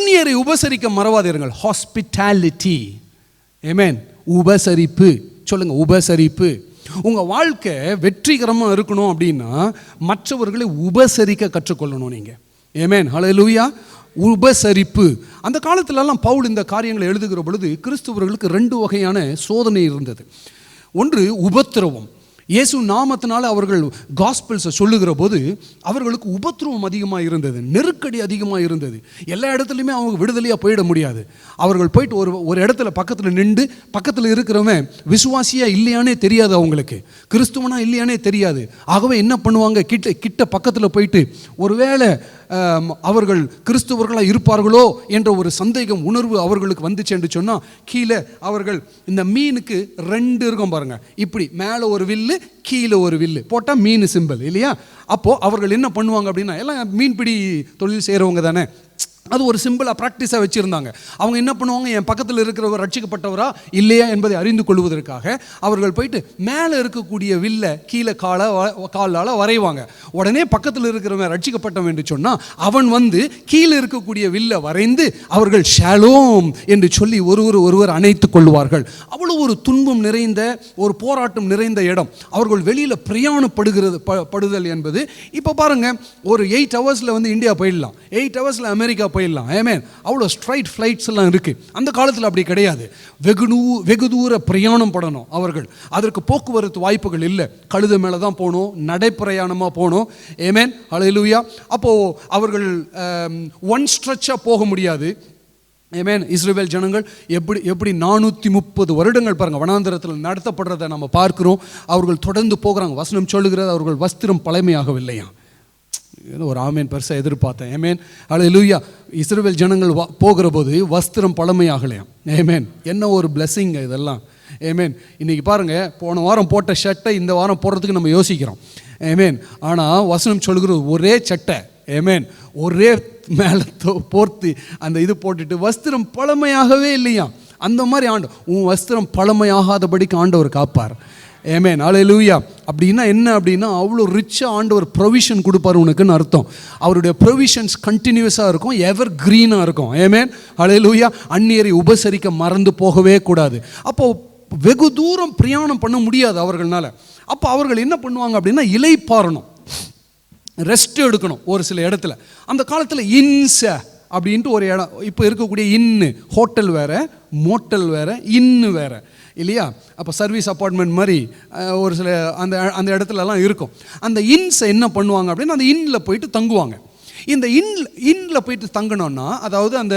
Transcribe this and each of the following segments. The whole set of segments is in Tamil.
அந்நியரை உபசரிக்க மறவாதீர்கள். ஹாஸ்பிட்டாலிட்டி ஏமேன் உபசரிப்பு. சொல்லுங்கள் உபசரிப்பு. உங்கள் வாழ்க்கை வெற்றிகரமாக இருக்கணும் அப்படின்னா மற்றவர்களை உபசரிக்க கற்றுக்கொள்ளணும் நீங்கள் ஏமேன் ஹalleluya உபசரிப்பு. அந்த காலத்திலலாம் பவுல் இந்த காரியங்களை எழுதுகிற பொழுது கிறிஸ்துவர்களுக்கு ரெண்டு வகையான சோதனை இருந்தது. ஒன்று உபத்திரவம். இயேசு நாமத்தினால அவர்கள் காஸ்பிள்ஸை சொல்லுகிற போது அவர்களுக்கு உபத்திரவம் அதிகமாக இருந்தது நெருக்கடி அதிகமாக இருந்தது. எல்லா இடத்துலையுமே அவங்க விடுதலையாக போயிட முடியாது. அவர்கள் போயிட்டு ஒரு ஒரு இடத்துல பக்கத்தில் நின்று பக்கத்தில் இருக்கிறவன் விசுவாசியாக இல்லையானே தெரியாது அவங்களுக்கு. கிறிஸ்துவனா இல்லையானே தெரியாது. ஆகவே என்ன பண்ணுவாங்க? கிட்ட கிட்ட பக்கத்தில் போயிட்டு ஒருவேளை அவர்கள் கிறிஸ்துவர்களாக இருப்பார்களோ என்ற ஒரு சந்தேகம் உணர்வு அவர்களுக்கு வந்துச்சு என்று சொன்னால் கீழே அவர்கள் இந்த மீனுக்கு ரெண்டு இருக்கும் பாருங்கள் இப்படி மேலே ஒரு வில்லு கீழே ஒரு வில்லு. போட்டால் மீன் சிம்பிள் இல்லையா? அப்போது அவர்கள் என்ன பண்ணுவாங்க அப்படின்னா எல்லாம் மீன்பிடி தொழில் செய்கிறவங்க தானே. அது ஒரு சிம்பிளாக ப்ராக்டிஸாக வச்சுருந்தாங்க. அவங்க என்ன பண்ணுவாங்க? என் பக்கத்தில் இருக்கிறவர் ரட்சிக்கப்பட்டவரா? இல்லையா என்பதை அறிந்து கொள்வதற்காக அவர்கள் போயிட்டு மேலே இருக்கக்கூடிய வில்ல கீழே காலை காலால் வரைவாங்க. உடனே பக்கத்தில் இருக்கிறவன் ரட்சிக்கப்பட்டவன் என்று சொன்னால் அவன் வந்து கீழே இருக்கக்கூடிய வில்ல வரைந்து அவர்கள் ஷாலோம் என்று சொல்லி ஒருவர் ஒருவர் அணைத்து கொள்வார்கள். அவ்வளோ ஒரு துன்பம் நிறைந்த ஒரு போராட்டம் நிறைந்த இடம். அவர்கள் வெளியில் பிரயாணப்படுகிறது ப- படுதல் என்பது. இப்போ பாருங்கள் ஒரு எயிட் ஹவர்ஸில் வந்து இந்தியா போயிடலாம். எயிட் ஹவர்ஸில் அமெரிக்கா போயிடலாம். ஏமேன் அவ்வளோ ஸ்ட்ரைட் ஃப்ளைட்ஸ் எல்லாம் இருக்குது அந்த காலத்தில் அப்படி கிடையாது. வெகு நூ வெகு தூர பிரயாணம் படணும் அவர்கள். அதற்கு போக்குவரத்து வாய்ப்புகள் இல்லை. கழுத மேலே தான் போகணும் நடைப்பிரயாணமாக போகணும். ஏமேன் ஹalleluya அப்போது அவர்கள் um, ஒன் ஸ்ட்ரெச்சாக போக முடியாது. ஏமேன் இஸ்ரேல் ஜனங்கள் எப்படி எப்படி நானூற்றி முப்பது வருடங்கள் பாருங்கள் வனாந்தரத்தில் நடத்தப்படுறதை நம்ம பார்க்குறோம். அவர்கள் தொடர்ந்து போகிறாங்க. வசனம் சொல்லுகிறது அவர்கள் வஸ்திரம் பழமையாகவில்லையா ஒரு ஆமேன் பெருசாக எதிர்பார்த்தேன். ஏமேன் அல்ல லூயா இஸ்ரேல் ஜனங்கள் வா- போகிற போது வஸ்திரம் பழமையாகலையாம். ஏமேன் என்ன ஒரு பிளெஸ்ஸிங்க இதெல்லாம். ஏமேன் இன்றைக்கி பாருங்க போன வாரம் போட்ட ஷர்ட்டை இந்த வாரம் போடுறதுக்கு நம்ம யோசிக்கிறோம். ஏமேன் ஆனால் வசனம் சொல்கிறது ஒரே சட்டை. ஏமேன் ஒரே மேலே போர்த்து அந்த இது போட்டுட்டு வஸ்திரம் பழமையாகவே இல்லையா அந்த மாதிரி ஆண்டு உன் வஸ்திரம் பழமையாகாதபடிக்கு ஆண்டவர் காப்பார். ஏமேன் அலையலூயா அப்படின்னா என்ன அப்படின்னா அவ்வளோ ரிச்சாக ஆண்டவர் ப்ரொவிஷன் கொடுப்பார் உனக்குன்னு அர்த்தம். அவருடைய ப்ரொவிஷன்ஸ் கண்டினியூஸாக இருக்கும் எவர் க்ரீனாக இருக்கும். ஏமேன் அலையலூயா அந்நியரை உபசரிக்க மறந்து போகவே கூடாது. அப்போது வெகு தூரம் பிரயாணம் பண்ண முடியாது அவர்கள்னால. அப்போ அவர்கள் என்ன பண்ணுவாங்க அப்படின்னா இலைப்பாறணும் ரெஸ்ட் எடுக்கணும் ஒரு சில இடத்துல. அந்த காலத்தில் இன்ச அப்படின்ட்டு ஒரு இடம். இப்போ இருக்கக்கூடிய இன்னு ஹோட்டல் வேறு மோட்டல் வேறு இன்னு வேறு. இல்லையா? அப்போ சர்வீஸ் அப்பார்ட்மெண்ட் மாதிரி ஒரு சில அந்த அந்த இடத்துலலாம் இருக்கும். அந்த இன்ஸை என்ன பண்ணுவாங்க அப்படின்னா அந்த இன்னில் போயிட்டு தங்குவாங்க. இந்த இன் இன்னில் போயிட்டு தங்கணும்னா அதாவது அந்த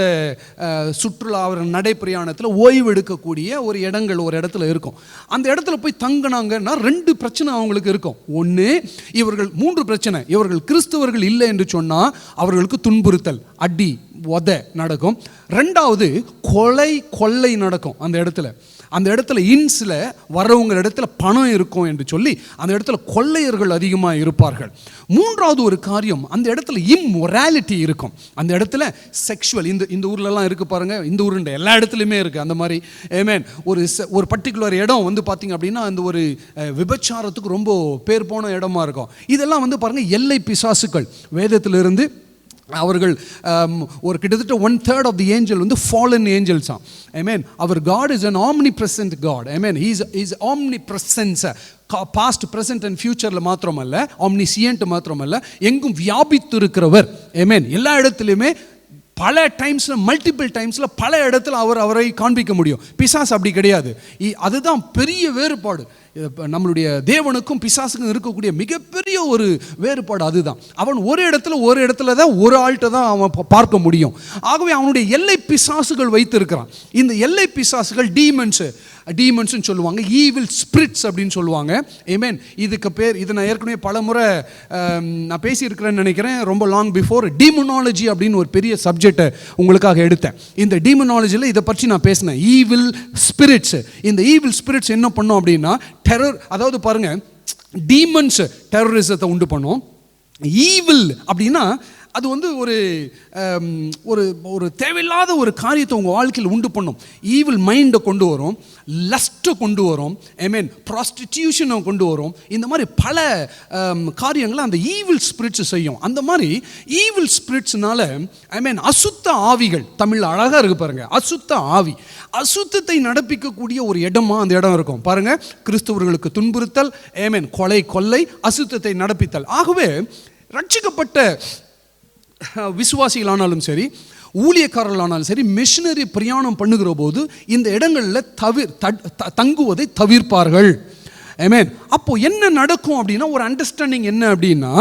சுற்றுலா அவர் நடைப்பிரயாணத்தில் ஓய்வு எடுக்கக்கூடிய ஒரு இடங்கள் ஒரு இடத்துல இருக்கும். அந்த இடத்துல போய் தங்கினாங்கன்னா ரெண்டு பிரச்சனை அவங்களுக்கு இருக்கும். ஒன்று இவர்கள் மூன்று பிரச்சனை. இவர்கள் கிறிஸ்தவர்கள் இல்லை என்று சொன்னால் அவர்களுக்கு துன்புறுத்தல் அடி உத நடக்கும். ரெண்டாவது கொலை கொள்ளை நடக்கும் அந்த இடத்துல. அந்த இடத்துல இன்ஸில் வரவங்க இடத்துல பணம் இருக்கும் என்று சொல்லி அந்த இடத்துல கொள்ளையர்கள் அதிகமாக இருப்பார்கள். மூன்றாவது ஒரு காரியம் அந்த இடத்துல இம்மொராலிட்டி இருக்கும். அந்த இடத்துல செக்ஷுவல் இந்த இந்த ஊர்லலாம் இருக்குது பாருங்கள் இந்த ஊருண்ட எல்லா இடத்துலையுமே இருக்குது அந்த மாதிரி. ஏமேன் ஒரு ஒரு பர்டிகுலர் இடம் வந்து பார்த்திங்க அப்படின்னா அந்த ஒரு விபச்சாரத்துக்கு ரொம்ப பேர் போன இடமா இருக்கும். இதெல்லாம் வந்து பாருங்கள் எல்லை பிசாசுக்கள் வேதத்திலிருந்து அவர்கள் um, ஒரு கிட்டத்தட்ட one third of the angel வந்து ஃபாலன் ஏஞ்சல்ஸ் ஆம். I mean our God is an omni present God I mean he's is omni presence past present and ஃபியூச்சரில் மாத்திரமல்ல ஆம்னி சியன்ட் மாத்திரமல்ல எங்கும் வியாபித்து இருக்கிறவர் ஐ மீன் எல்லா இடத்துலையுமே பல டைம்ஸில் மல்டிபிள் டைம்ஸில் பல இடத்துல அவர் அவரை காண்பிக்க முடியும். பிசாஸ் அப்படி கிடையாது. இ- அதுதான் பெரிய வேறுபாடு. நம்மளுடைய தேவனுக்கும் பிசாசுக்கும் இருக்கக்கூடிய மிகப்பெரிய ஒரு வேறுபாடு அதுதான். அவன் ஒரு இடத்துல ஒரு இடத்துல தான் ஒரு ஆள்கிட்ட தான் அவன் பார்க்க முடியும். ஆகவே அவனுடைய எல்லை பிசாசுகள் வைத்திருக்கிறான். இந்த எல்லை பிசாசுகள் டீமன்ஸு டீமன்ஸ்னு சொல்லுவாங்க. ஈவில் ஸ்பிரிட்ஸ் அப்படின்னு சொல்லுவாங்க. ஏமேன் இதுக்கு பேர் இது நான் ஏற்கனவே பல முறை நான் பேசியிருக்கிறேன்னு நினைக்கிறேன். ரொம்ப லாங் பிஃபோர் டீமனாலஜி அப்படின்னு ஒரு பெரிய சப்ஜெக்டை உங்களுக்காக எடுத்தேன். இந்த டீமனாலஜியில் இதை பற்றி நான் பேசினேன். ஈவில் ஸ்பிரிட்ஸ் இந்த ஈவில் ஸ்பிரிட்ஸ் என்ன பண்ணோம் அப்படின்னா டெரர் அதாவது பாருங்கள் டீமன்ஸ் டெரரிசத்தை உண்டு பண்ணும். ஈவில் அப்படின்னா அது வந்து ஒரு ஒரு ஒரு தேவையில்லாத ஒரு காரியத்தை உங்கள் வாழ்க்கையில் உண்டு பண்ணும். ஈவில் மைண்டை கொண்டு வரும் லஸ்ட்டை கொண்டு வரும் ஐ மீன் ப்ராஸ்டிடியூஷனை கொண்டு வரும். இந்த மாதிரி பல காரியங்களை அந்த ஈவில் ஸ்பிரிட்ஸ் செய்யும். அந்த மாதிரி ஈவில் ஸ்பிரிட்ஸ்னால ஐ மீன் அசுத்த ஆவிகள் தமிழில் அழகாக இருக்கு பாருங்கள் அசுத்த ஆவி. அசுத்தத்தை நடப்பிக்கக்கூடிய ஒரு இடமா அந்த இடம் இருக்கும். பாருங்கள் கிறிஸ்தவர்களுக்கு துன்புறுத்தல் ஐ மீன் கொலை கொள்ளை அசுத்தத்தை நடப்பித்தல். ஆகவே ரட்சிக்கப்பட்ட விசுவாசிகளானாலும் சரி ஊழியக்காரர்களானாலும் சரி மிஷினரி பிரயாணம் பண்ணுகிற போது இந்த இடங்களில் தவிர் தங்குவதை தவிர்ப்பார்கள். ஆமென் அப்போ என்ன நடக்கும் அப்படின்னா ஒரு அண்டர்ஸ்டாண்டிங் என்ன அப்படின்னா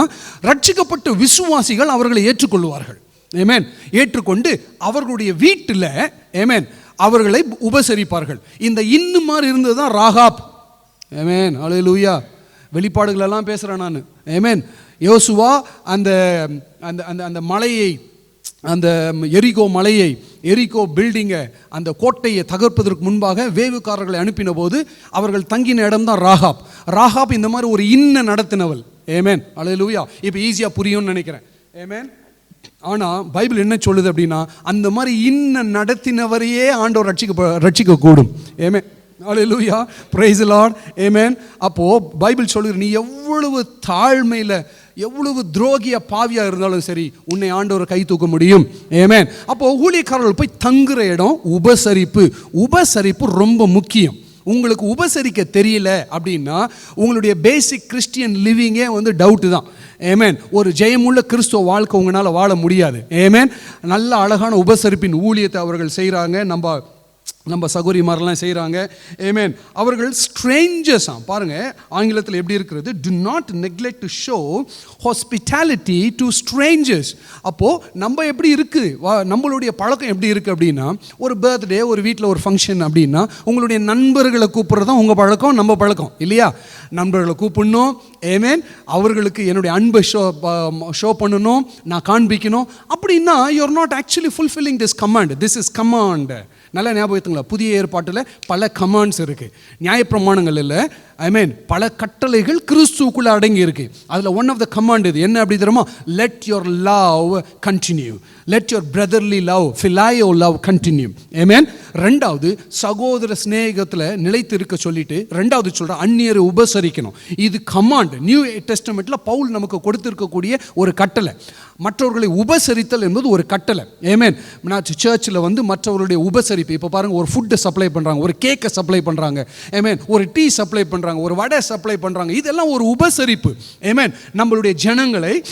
ரட்சிக்கப்பட்ட விசுவாசிகள் அவர்களை ஏற்றுக்கொள்வார்கள். ஏமேன் ஏற்றுக்கொண்டு அவர்களுடைய வீட்டில் ஏமேன் அவர்களை உபசரிப்பார்கள். இந்த இன்னு மாதிரி இருந்தது தான் ராகாப். ஏமேன் அலையலூயா வெளிப்பாடுகள் எல்லாம் பேசுகிறேன் நான். ஏமேன் யோசுவா அந்த அந்த அந்த அந்த மலையை அந்த எரிகோ மலையை எரிகோ பில்டிங்கை அந்த கோட்டையை தகர்ப்பதற்கு முன்பாக வேவுக்காரர்களை அனுப்பின போது அவர்கள் தங்கின இடம் தான் ராகாப். ராகாப் இந்த மாதிரி ஒரு இன்ன நடத்தினவள். ஏமேன் அலையலூயா இப்போ ஈஸியாக புரியும்னு நினைக்கிறேன். ஏமேன் ஆனால் பைபிள் என்ன சொல்லுது அப்படின்னா அந்த மாதிரி இன்ன நடத்தினவரையே ஆண்டவர் ரட்சிக்க ரட்சிக்க கூடும் ஏமே அலையிலூயா பிரைஸ் லார்ட் ஏமேன் அப்போது பைபிள் சொல்லுது நீ எவ்வளவு தாழ்மையில் எவ்வளவு துரோகிய பாவியாக இருந்தாலும் சரி உன்னை ஆண்டவர் கை தூக்க முடியும். ஏமேன் அப்போ ஊழியக்காரர்கள் போய் தங்குற இடம் உபசரிப்பு. உபசரிப்பு ரொம்ப முக்கியம். உங்களுக்கு உபசரிக்க தெரியல அப்படின்னா உங்களுடைய பேசிக் கிறிஸ்டியன் லிவிங்கே வந்து டவுட்டு தான். ஏமேன் ஒரு ஜெயமுள்ள கிறிஸ்துவ வாழ்க்கை உங்களால் வாழ முடியாது. ஏமேன் நல்ல அழகான உபசரிப்பின் ஊழியத்தை அவர்கள் செய்கிறாங்க நம்ம நம்ம சகோரிமாரெல்லாம் செய்கிறாங்க ஏமேன் அவர்கள் ஸ்ட்ரேஞ்சர்ஸா பாருங்கள் ஆங்கிலத்தில் எப்படி இருக்கிறது? Do not neglect to show hospitality to strangers அப்போது நம்ம எப்படி இருக்குது வா- நம்மளுடைய பழக்கம் எப்படி இருக்குது அப்படின்னா ஒரு பர்த்டே ஒரு வீட்டில் ஒரு ஃபங்க்ஷன் அப்படின்னா உங்களுடைய நண்பர்களை கூப்பிட்றது தான் உங்கள் பழக்கம் நம்ம பழக்கம். இல்லையா? நண்பர்களை கூப்பிடணும். ஏமேன் அவர்களுக்கு என்னுடைய அன்பை ஷோ ஷோ பண்ணணும். நான் காண்பிக்கணும். அப்படின்னா you are not actually fulfilling this command this is command நல்லா ஞாபகத்துங்களா? புதிய ஏற்பாட்டில் பல கமாண்ட்ஸ் இருக்குது நியாயப்பிரமாணங்கள் இல்லை. ஐ மீன் பல கட்டளைகள் கிறிஸ்துவுக்குள்ளே அடங்கி இருக்கு அதில் ஒன் ஆஃப் த கமாண்ட் இது. என்ன அப்படி தெரியுமா? Let your love continue let your brotherly love phileo love continue amen ரெண்டாவது சகோதர சிநேகத்தில் நிலைத்து இருக்க சொல்லிட்டு ரெண்டாவது சொல்கிற அந்நியரை உபசரிக்கணும். இது கமாண்ட் நியூ டெஸ்டமெண்ட்டில் பவுல் நமக்கு கொடுத்துருக்கக்கூடிய ஒரு கட்டளை. மற்றவர்களை உபசரித்தல் என்பது ஒரு கட்டளை. ஏமேன் நான் சர்ச்சில் வந்து மற்றவர்களுடைய உபசரிப்பு. இப்போ பாருங்கள் ஒரு ஃபுட்டை சப்ளை பண்ணுறாங்க ஒரு கேக்கை சப்ளை பண்ணுறாங்க ஏமேன் ஒரு டீ சப்ளை பண்ணுறாங்க ஒரு வடை சப்ளை பண்ணுறாங்க இதெல்லாம் ஒரு உபசரிப்பு. ஏமேன் நம்மளுடைய ஜனங்களை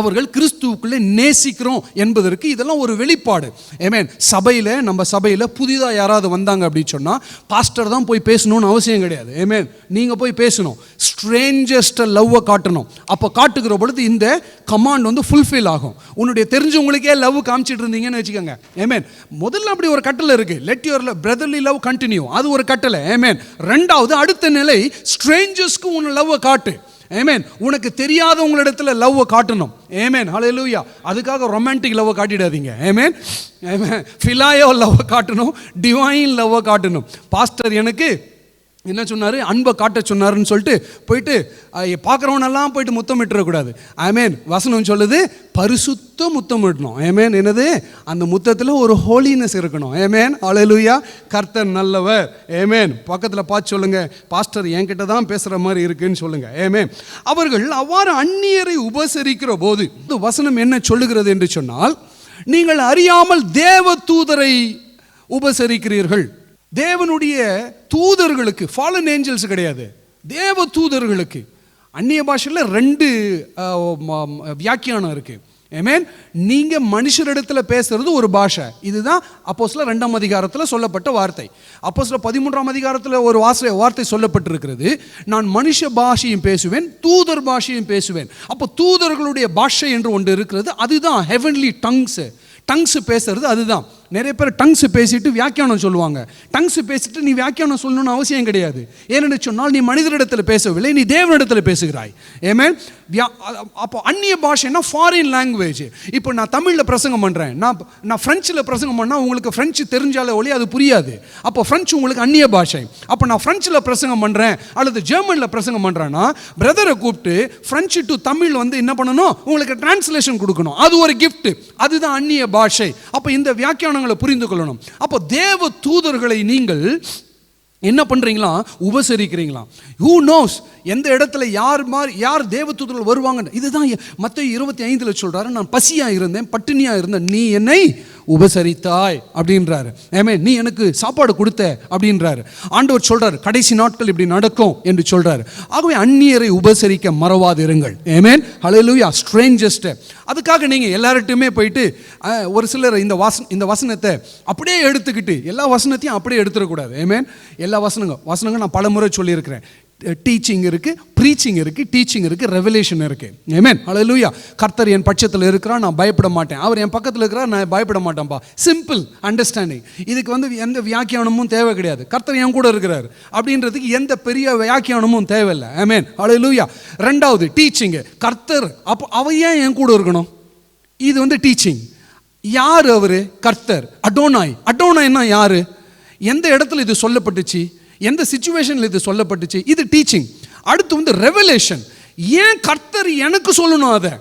அவர்கள் கிறிஸ்துவுக்குள்ளே நேசிக்கிறோம் என்பதற்கு இதெல்லாம் ஒரு வெளிப்பாடு. ஏமேன் சபையில் நம்ம சபையில் புதிதாக யாராவது வந்தாங்க அப்படின்னு சொன்னால் பாஸ்டர் தான் போய் பேசணும்னு அவசியம் கிடையாது. ஏமேன் நீங்கள் போய் பேசணும். ஸ்ட்ரேஞ்சஸ்ட்டை லவ்வை காட்டணும். அப்போ காட்டுகிற பொழுது இந்த கமாண்ட் வந்து ஃபுல்ஃபில் ஆகும். உன்னுடைய தெரிஞ்சவங்களுக்கே லவ் காமிச்சிட்டு இருந்தீங்கன்னு வச்சுக்கோங்க. ஏமேன் முதல்ல அப்படி ஒரு கட்டளை இருக்குது let your brotherly love continue அது ஒரு கட்டளை. ஏமேன் ரெண்டாவது அடுத்த நிலை ஸ்ட்ரேஞ்சர்ஸ்க்கு உன் லவ்வை காட்டு. ஏமேன் உனக்கு தெரியாதவங்களிடத்துல லவ்வை காட்டணும். ஏமேன் ஹalleluya அதுக்காக ரொமான்டிக் லவ்வை காட்டிடாதீங்க. ஏமேன் ஏமேன் ஃபிலாயோ லவ்வை காட்டணும். டிவைன் லவ்வை காட்டணும். பாஸ்டர் எனக்கு என்ன சொன்னார்? அன்பை காட்ட சொன்னாருன்னு சொல்லிட்டு போயிட்டு பார்க்குறவனெல்லாம் போயிட்டு முத்தமிட்டுறக்கூடாது மீன் வசனம் சொல்லுது பரிசுத்த முத்தமிடணும் ஏமேன் என்னது? அந்த முத்தத்தில் ஒரு ஹோலினஸ் இருக்கணும். ஏமேன் அழலுயா கர்த்தர் நல்லவர். ஏமேன் பக்கத்தில் பார்த்து சொல்லுங்கள் பாஸ்டர் என்கிட்ட தான் பேசுகிற மாதிரி இருக்குன்னு சொல்லுங்கள் ஏமேன் அவர்கள் அவ்வாறு அந்நியரை உபசரிக்கிற போது இந்த வசனம் என்ன சொல்லுகிறது என்று சொன்னால் நீங்கள் அறியாமல் தேவ தூதரை உபசரிக்கிறீர்கள். தேவனுடைய தூதர்களுக்கு ஃபாலன் ஏஞ்சல்ஸ் கிடையாது. தேவ தூதர்களுக்கு. அந்நிய பாஷையில் ரெண்டு வியாக்கியானம் இருக்குது ஐ வியாக்கியானம் நீங்கள் ஏமேன் பேசுகிறது ஒரு பாஷை. இதுதான் அப்போஸ்ல ரெண்டாம் அதிகாரத்தில் சொல்லப்பட்ட வார்த்தை. அப்போஸ்ல பதிமூன்றாம் அதிகாரத்தில் ஒரு வாச வார்த்தை சொல்லப்பட்டிருக்கிறது. நான் மனுஷ பாஷையும் பேசுவேன் தூதர் பாஷையும் பேசுவேன். அப்போ தூதர்களுடைய பாஷை என்று ஒன்று இருக்கிறது அதுதான் ஹெவன்லி டங்ஸு டங்ஸு பேசுறது அதுதான். நிறைய பேர் டங்ஸ் பேசிட்டு வியாக்கியானம் சொல்லுவாங்க. டங்ஸ் பேசிட்டு நீ வியாக்கியானம் சொல்லணும்னு அவசியம் கிடையாது. ஏனென்று சொன்னால் நீ மனிதரிடத்தில் பேசவில்லை நீ தேவனிடத்தில் பேசுகிறாய். ஏமே அப்போ அந்நிய பாஷைன்னா ஃபாரின் லாங்குவேஜ் இப்போ நான் தமிழில் பிரசங்கம் பண்ணுறேன் நான் நான் ஃப்ரெஞ்சில் பிரசங்கம் பண்ணால் உங்களுக்கு ஃப்ரெஞ்சு தெரிஞ்சாலே ஒளி அது புரியாது. அப்போ ஃப்ரெஞ்சு உங்களுக்கு அந்நிய பாஷை. அப்போ நான் ஃப்ரெஞ்சில் பிரசங்கம் பண்ணுறேன் அல்லது ஜெர்மனில் பிரசங்கம் பண்ணுறேன்னா பிரதரை கூப்பிட்டு ஃப்ரெஞ்சு டு தமிழ் வந்து என்ன பண்ணணும்? உங்களுக்கு டிரான்ஸ்லேஷன் கொடுக்கணும். அது ஒரு கிஃப்ட் அதுதான் அந்நிய பாஷை. அப்போ இந்த வியாக்கியானங்களை புரிந்து கொள்ளணும். அப்போ தேவ தூதர்களை நீங்கள் என்ன பண்ணுறீங்களா உபசரிக்கிறீங்களா? ஹூ நோஸ் எந்த இடத்துல யார் மாதிரி யார் தேவதூதர்கள் வருவாங்கன்னு. இதுதான் மற்ற இருபத்தி ஐந்தில் சொல்கிறாரு நான் பசியாக இருந்தேன் பட்டினியாக இருந்தேன் நீ என்னை உபசரித்தாய் அப்படின்றாரு. ஏமே நீ எனக்கு சாப்பாடு கொடுத்த அப்படின்றாரு. ஆண்டவர் சொல்றாரு கடைசி நாட்கள் இப்படி நடக்கும் என்று சொல்றாரு. ஆகவே அந்நியரை உபசரிக்க மறவாதிருங்கள். ஏமேன் ஹலலூயா ஸ்ட்ரேஞ்சஸ்ட் அதுக்காக நீங்கள் எல்லார்ட்டையுமே போயிட்டு ஒரு சிலர் இந்த வாசன இந்த வசனத்தை அப்படியே எடுத்துக்கிட்டு எல்லா வசனத்தையும் அப்படியே எடுத்துடக்கூடாது. ஏமேன் எல்லா வசனங்க வசனங்கள் நான் பலமுறை சொல்லியிருக்கிறேன். டீச்சிங் இருக்குது ப்ரீச்சிங் இருக்குது டீச்சிங் இருக்குது ரெவலேஷன் இருக்குது ஏமேன் லூயா கர்த்தர் என் பட்சத்தில் இருக்கிறார் நான் பயப்பட மாட்டேன். அவர் என் பக்கத்தில் இருக்கிறார் நான் பயப்பட மாட்டேன்ப்பா சிம்பிள் அண்டர்ஸ்டாண்டிங் இதுக்கு வந்து எந்த வியாக்கியானமும் தேவை கிடையாது. கர்த்தர் என் கூட இருக்கிறார். அப்படின்றதுக்கு எந்த பெரிய வியாக்கியானமும் தேவையில்லை. ஆமென் லூயா ரெண்டாவது டீச்சிங்கு கர்த்தர் அப்போ அவ ஏன் என் கூட இருக்கணும்? இது வந்து டீச்சிங் யார் அவர்? கர்த்தர். அடோனாய். அடோனாய்னா யார்? எந்த இடத்துல இது சொல்லப்பட்டுச்சு? எந்த சுச்சுவேஷனில் இது சொல்லப்பட்டுச்சு? இது டீச்சிங் அடுத்து வந்து ரெவலேஷன் ஏன் கர்த்தர் எனக்கு சொல்லணும் அதை?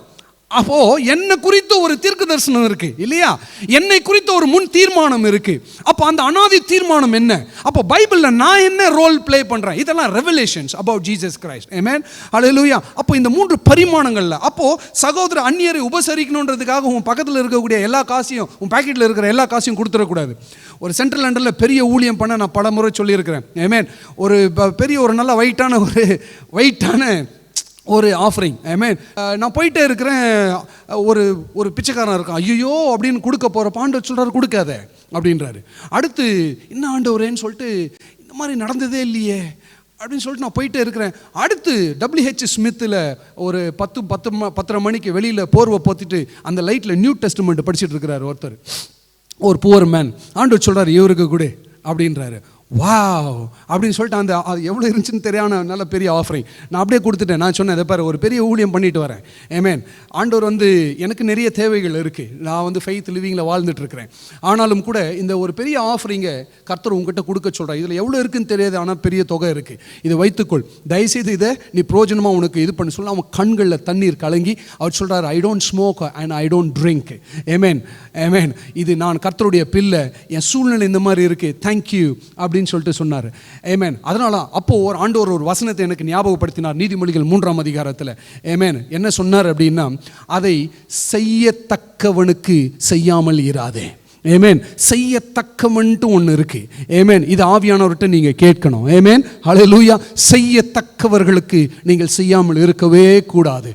அப்போ என்னை குறித்த ஒரு தீர்க்க தரிசனம் இருக்கு இல்லையா? என்னை குறித்த ஒரு முன் தீர்மானம் இருக்கு. அப்போ அந்த அனாதி தீர்மானம் என்ன? அப்போ பைபிளில் நான் என்ன ரோல் ப்ளே பண்றேன்? இதெல்லாம் revelations about Jesus Christ amen hallelujah அப்போ இந்த மூன்று பரிமாணங்கள்ல அப்போ சகோதர அந்நியரை உபசரிக்கணுன்றதுக்காக உன் பக்கத்தில் இருக்கக்கூடிய எல்லா காசையும் உன் பாக்கெட்டில் இருக்கிற எல்லா காசையும் கொடுத்துடக்கூடாது. ஒரு சென்ட்ரல் லண்டனில் பெரிய ஊழியம் பண்ண நான் பல முறை சொல்லியிருக்கிறேன். ஏமேன் ஒரு ப- பெரிய ஒரு நல்ல வெயிட்டான ஒரு வெயிட்டான ஒரு ஆஃபரிங் ஐ மீன் நான் போயிட்டே இருக்கிறேன். Uh, ஒரு ஒரு பிச்சைக்காரன் இருக்கான். ஐயோ அப்படின்னு கொடுக்க போகிற பாண்டவர் சொல்கிறார் கொடுக்காத அப்படின்றாரு. அடுத்து என்ன ஆண்டவரேன்னு சொல்லிட்டு இந்த மாதிரி நடந்ததே இல்லையே அப்படின்னு சொல்லிட்டு நான் போயிட்டே இருக்கிறேன். அடுத்து டபிள்யூஹெச் ஸ்மித்தில் ஒரு பத்து பத்து ம பத்தரை மணிக்கு வெளியில் போர்வை போத்திட்டு அந்த லைட்டில் நியூ டெஸ்ட்மெண்ட் படிச்சுட்டு இருக்கிறார் ஒருத்தர். ஒரு புவர் மேன் ஆண்டவர் சொல்கிறார் இவருக்கு கூட அப்படின்றாரு. வாவ் அப்படின்னு சொல்லிட்டு அந்த அது எவ்வளோ இருந்துச்சுன்னு தெரியாம நல்ல பெரிய ஆஃபரிங் நான் அப்படியே கொடுத்துட்டேன். நான் சொன்னேன் இதை பாரு ஒரு பெரிய ஊழியம் பண்ணிட்டு வரேன். ஏமேன் ஆண்டவர் வந்து எனக்கு நிறைய தேவைகள் இருக்குது நான் வந்து ஃபெய்த் லிவிங்கில் வாழ்ந்துட்டுருக்கிறேன். ஆனாலும் கூட இந்த ஒரு பெரிய ஆஃபரிங்கை கர்த்தர் உங்ககிட்ட கொடுக்க சொல்கிறேன் இதில் எவ்வளோ இருக்குன்னு தெரியாது ஆனால் பெரிய தொகை இருக்குது இதை வைத்துக்கொள். தயவுசெய்து இதை நீ பிரோஜனமாக உனக்கு இது பண்ணி சொல்ல. அவன் கண்களில் தண்ணீர் கலங்கி அவர் சொல்கிறார் I don't smoke and I don't drink amen amen இது நான் கர்த்தருடைய பிள்ளை. என் சூழ்நிலை இந்த மாதிரி இருக்குது தேங்க்யூ அப்படின்னு சொல்லிட்டு சொன்னார். ஏமேன் அதனால அப்போ ஒரு ஆண்டோர் ஒரு வசனத்தை எனக்கு ஞாபகப்படுத்தினார் நீதிமொழிகள் மூன்றாம் அதிகாரத்தில். ஏமேன் என்ன சொன்னார் அப்படின்னா அதை செய்யத்தக்கவனுக்கு செய்யாமல் இராதே. ஏமேன் செய்யத்தக்கவன்ட்டு ஒன்று இருக்கு. ஏமேன் இது ஆவியானவர்கிட்ட நீங்கள் கேட்கணும். ஏமேன் ஹalleluya செய்யத்தக்கவர்களுக்கு நீங்கள் செய்யாமல் இருக்கவே கூடாது.